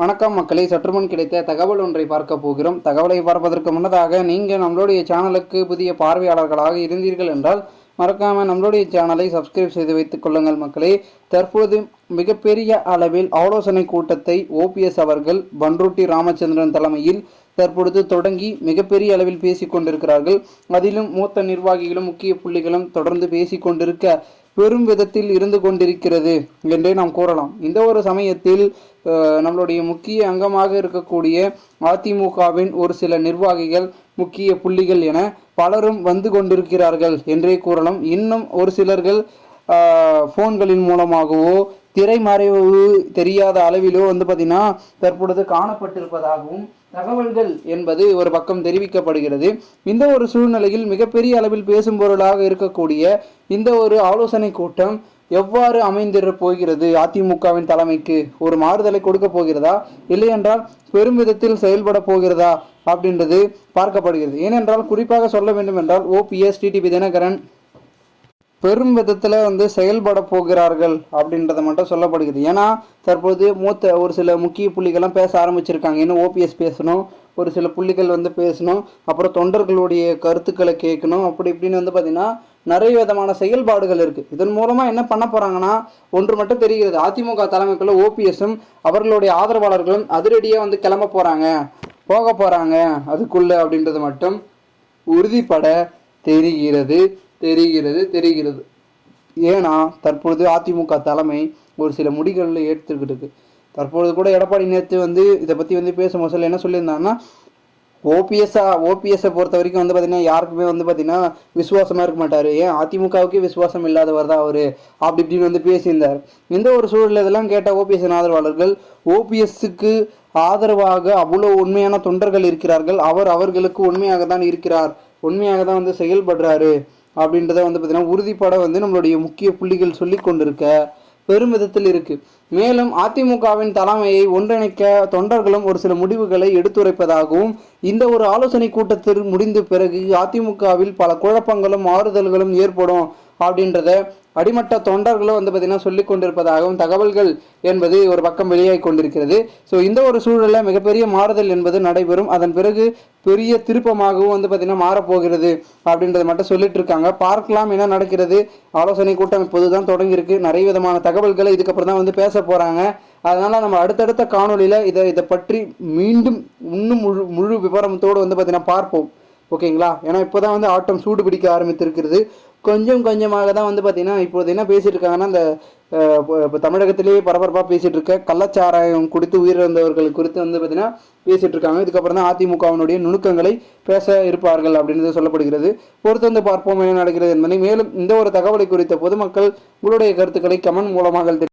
வணக்கம் மக்களை. சற்றுமுன் கிடைத்த தகவல் ஒன்றை பார்க்க போகிறோம். தகவலை பார்ப்பதற்கு முன்னதாக நீங்கள் நம்மளுடைய சேனலுக்கு புதிய பார்வையாளர்களாக இருந்தீர்கள் என்றால் மறக்காமல் நம்மளுடைய சேனலை சப்ஸ்கிரைப் செய்து வைத்துக் கொள்ளுங்கள் மக்களே. தற்போது மிகப்பெரிய அளவில் ஆலோசனை கூட்டத்தை ஓபிஎஸ் அவர்கள் பன்ருட்டி ராமச்சந்திரன் தலைமையில் தற்பொழுது தொடங்கி மிகப்பெரிய அளவில் பேசிக் கொண்டிருக்கிறார்கள். அதிலும் மூத்த நிர்வாகிகளும் முக்கிய புள்ளிகளும் தொடர்ந்து பேசிக் கொண்டிருக்க பெரும் விதத்தில் இருந்து கொண்டிருக்கிறது என்றே நாம் கூறலாம். இந்த ஒரு சமயத்தில் நம்மளுடைய முக்கிய அங்கமாக இருக்கக்கூடிய அதிமுகவின் ஒரு சில நிர்வாகிகள் முக்கிய புள்ளிகள் என பலரும் வந்து கொண்டிருக்கிறார்கள் என்றே கூறலாம். இன்னும் ஒரு சிலர்கள் ஃபோன்களின் மூலமாகவோ திரைமறைவு தெரியாத அளவிலோ வந்து பார்த்தீங்கன்னா தற்பொழுது காணப்பட்டிருப்பதாகவும் தகவல்கள் என்பது ஒரு பக்கம் தெரிவிக்கப்படுகிறது. இந்த ஒரு சூழ்நிலையில் மிகப்பெரிய அளவில் பேசும் பொருளாக இருக்கக்கூடிய இந்த ஒரு ஆலோசனை கூட்டம் எவ்வாறு அமைந்திட போகிறது? அதிமுகவின் தலைமைக்கு ஒரு மாறுதலை கொடுக்க போகிறதா? இல்லை என்றால் பெரும் விதத்தில் செயல்பட போகிறதா? அப்படின்றது பார்க்கப்படுகிறது. ஏனென்றால் குறிப்பாக சொல்ல வேண்டும் என்றால் ஓபிஎஸ் டிடிபி தினகரன் பெரும் விதத்தில் வந்து செயல்பட போகிறார்கள் அப்படின்றத மட்டும் சொல்லப்படுகிறது. ஏன்னா தற்போது மூத்த ஒரு சில முக்கிய புள்ளிகள்லாம் பேச ஆரம்பிச்சிருக்காங்க. இன்னும் ஓபிஎஸ் பேசணும் ஒரு சில புள்ளிகள் வந்து பேசணும் அப்புறம் தொண்டர்களுடைய கருத்துக்களை கேட்கணும் அப்படி இப்படின்னு வந்து பார்த்திங்கன்னா நிறைய விதமான செயல்பாடுகள் இருக்குது இதன் மூலமாக என்ன பண்ண போகிறாங்கன்னா ஒன்று மட்டும் தெரிகிறது. அதிமுக தலைமைக்குள்ள ஓபிஎஸும் அவர்களுடைய ஆதரவாளர்களும் அதிரடியாக வந்து கிளம்ப போகிறாங்க போக போகிறாங்க அதுக்குள்ளே அப்படின்றது மட்டும் உறுதிப்பட தெரிகிறது. தெரிகிறது தெரிகிறது. ஏன்னா தற்பொழுது அதிமுக தலைமை ஒரு சில முடிகளில் ஏற்றுக்கிட்டு இருக்கு தற்பொழுது கூட எடப்பாடி நேற்று வந்து இதை பற்றி வந்து பேசும் சொல்ல என்ன சொல்லியிருந்தாங்கன்னா ஓபிஎஸ்ஸா ஓபிஎஸ்ஸை பொறுத்த வரைக்கும் வந்து பார்த்தீங்கன்னா யாருக்குமே வந்து பார்த்தீங்கன்னா விசுவாசமாக இருக்க மாட்டார். ஏன்? அதிமுகவுக்கே விசுவாசம் இல்லாதவர் தான் அவர். அப்படி இப்படின்னு வந்து பேசியிருந்தார். இந்த ஒரு சூழல் இதெல்லாம் கேட்ட ஓபிஎஸ் ஆதரவாளர்கள் ஓபிஎஸ்ஸுக்கு ஆதரவாக அவ்வளோ உண்மையான தொண்டர்கள் இருக்கிறார்கள். அவர் அவர்களுக்கு உண்மையாக தான் இருக்கிறார். உண்மையாக தான் வந்து செயல்படுறாரு. அப்படின்றத வந்து பார்த்தீங்கன்னா உறுதிப்பட வந்து நம்மளுடைய முக்கிய புள்ளிகள் சொல்லி கொண்டிருக்க பெரும் விதத்தில் இருக்குது மேலும் அதிமுகவின் தலைமையை ஒன்றிணைக்க தொண்டர்களும் ஒரு சில முடிவுகளை எடுத்துரைப்பதாகவும் இந்த ஒரு ஆலோசனை கூட்டத்தில் முடிந்த பிறகு அதிமுகவில் பல குழப்பங்களும் ஆறுதல்களும் ஏற்படும். அப்படின்றத அடிமட்ட தொண்டர்களும் வந்து பார்த்தீங்கன்னா சொல்லி கொண்டிருப்பதாகவும் தகவல்கள் என்பது ஒரு பக்கம் வெளியாகி கொண்டிருக்கிறது. ஸோ இந்த ஒரு சூழலில் மிகப்பெரிய மாறுதல் என்பது நடைபெறும். அதன் பிறகு பெரிய திருப்பமாகவும் வந்து பார்த்தீங்கன்னா மாறப்போகிறது அப்படின்றத மட்டும் சொல்லிட்டு இருக்காங்க. பார்க்கலாம் என்ன நடக்கிறது. ஆலோசனை கூட்டம் இப்போது தான் தொடங்கியிருக்கு. நிறைய விதமான தகவல்களை இதுக்கப்புறம் தான் வந்து பேச போகிறாங்க அதனால் நம்ம அடுத்தடுத்த காணொளியில் இதை இதை பற்றி மீண்டும் இன்னும் முழு முழு விவரத்தோடு வந்து பார்த்தீங்கன்னா பார்ப்போம். ஓகேங்களா? ஏன்னா இப்போ தான் வந்து ஆட்டம் சூடு பிடிக்க ஆரம்பித்திருக்கிறது. கொஞ்சம் கொஞ்சமாக தான் வந்து பார்த்தீங்கன்னா இப்போது என்ன பேசிட்டு இருக்காங்கன்னா அந்த இப்போ- தமிழகத்திலேயே பரபரப்பாக பேசிகிட்டு இருக்க கள்ளச்சாராயம் குடித்து உயிரிழந்தவர்கள் குறித்து வந்து பார்த்தீங்கன்னா பேசிகிட்டு இருக்காங்க இதுக்கப்புறம் தான் அதிமுகவினுடைய நுணுக்கங்களை பேச இருப்பார்கள் அப்படின்றது சொல்லப்படுகிறது. பொறுத்து வந்து பார்ப்போம் என்ன நடக்கிறது என்பதை மேலும் இந்த ஒரு தகவலை குறித்த பொதுமக்கள் உங்களுடைய கருத்துக்களை கமெண்ட் மூலமாக